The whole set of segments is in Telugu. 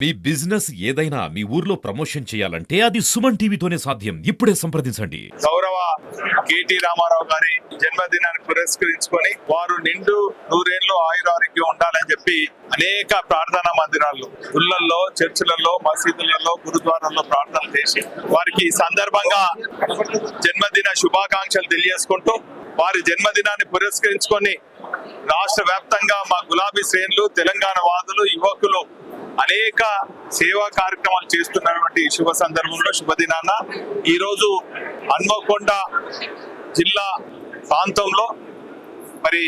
మీ బిజినెస్ ఏదైనా మీ ఊర్లో ప్రమోషన్ చేయాలంటే అది సుమన్ టీవీతోనే సాధ్యం. ఇప్పుడే సంప్రదించండి. గౌరవ కేటీ రామారావు గారి జన్మదినాన్ని పురస్కరించుకొని వారు నిండు నూరేళ్ళు ఆయురారోగ్యం ఉండాలని చెప్పి అనేక ప్రార్థనా మందిరాల్లో గుళ్ళల్లో చర్చిలలో మసీదులలో గురుద్వారాల్లో ప్రార్థన చేసి వారికి ఈ సందర్భంగా జన్మదిన శుభాకాంక్షలు తెలియజేసుకుంటూ వారి జన్మదినాన్ని పురస్కరించుకొని రాష్ట్ర వ్యాప్తంగా మా గులాబీ శ్రేణులు తెలంగాణ వాదులు యువకులు అనేక సేవా కార్యక్రమాలు చేస్తున్నటువంటి శుభ సందర్భంలో శుభదినాన ఈరోజు హన్మకొండ జిల్లా ప్రాంతంలో మరి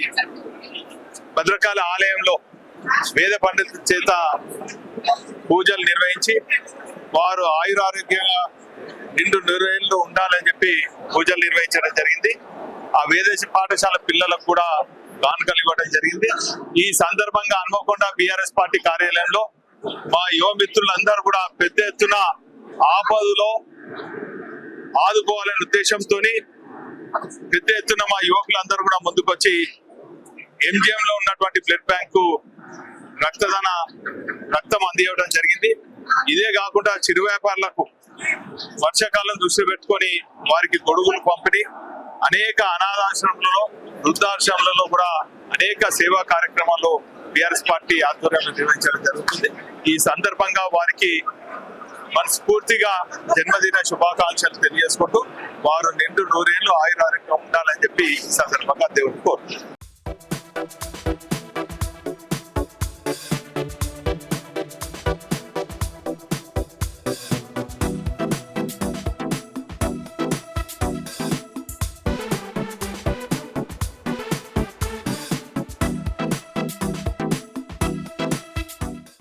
భద్రకాళి ఆలయంలో వేద పండితుల చేత పూజలు నిర్వహించి వారు ఆయురారోగ్య నిండు నిర్వహణలు ఉండాలని చెప్పి పూజలు నిర్వహించడం జరిగింది. ఆ వేదేశ పాఠశాల పిల్లలకు కూడా కానుకలు ఇవ్వడం జరిగింది. ఈ సందర్భంగా హన్మకొండ బీఆర్ఎస్ పార్టీ కార్యాలయంలో మా యువ మిత్రులందరూ కూడా పెద్ద ఎత్తున ఆపదలో ఆదుకోవాలనే ఉద్దేశంతో పెద్ద ఎత్తున మా యువకులందరూ కూడా ముందుకొచ్చి ఎంజిఎం లో ఉన్నటువంటి బ్లడ్ బ్యాంకు రక్తదాన రక్తం అందివ్వడం జరిగింది. ఇదే కాకుండా చిరు వ్యాపారులకు వర్షాకాలం దృష్టి పెట్టుకొని వారికి గొడుగులు పంపిణీ అనేక అనాథాశ్రమంలో వృద్ధాశ్రమంలో కూడా అనేక సేవా కార్యక్రమాలు బీఆర్ఎస్ పార్టీ ఆధ్వర్యంలో నిర్వహించడం జరుగుతుంది. ఈ సందర్భంగా వారికి మనస్ఫూర్తిగా జన్మదిన శుభాకాంక్షలు తెలియజేసుకుంటూ వారు నిండు నూరేళ్ళు ఆయురారంగా ఉండాలని చెప్పి ఈ సందర్భంగా దేవుడు కోరు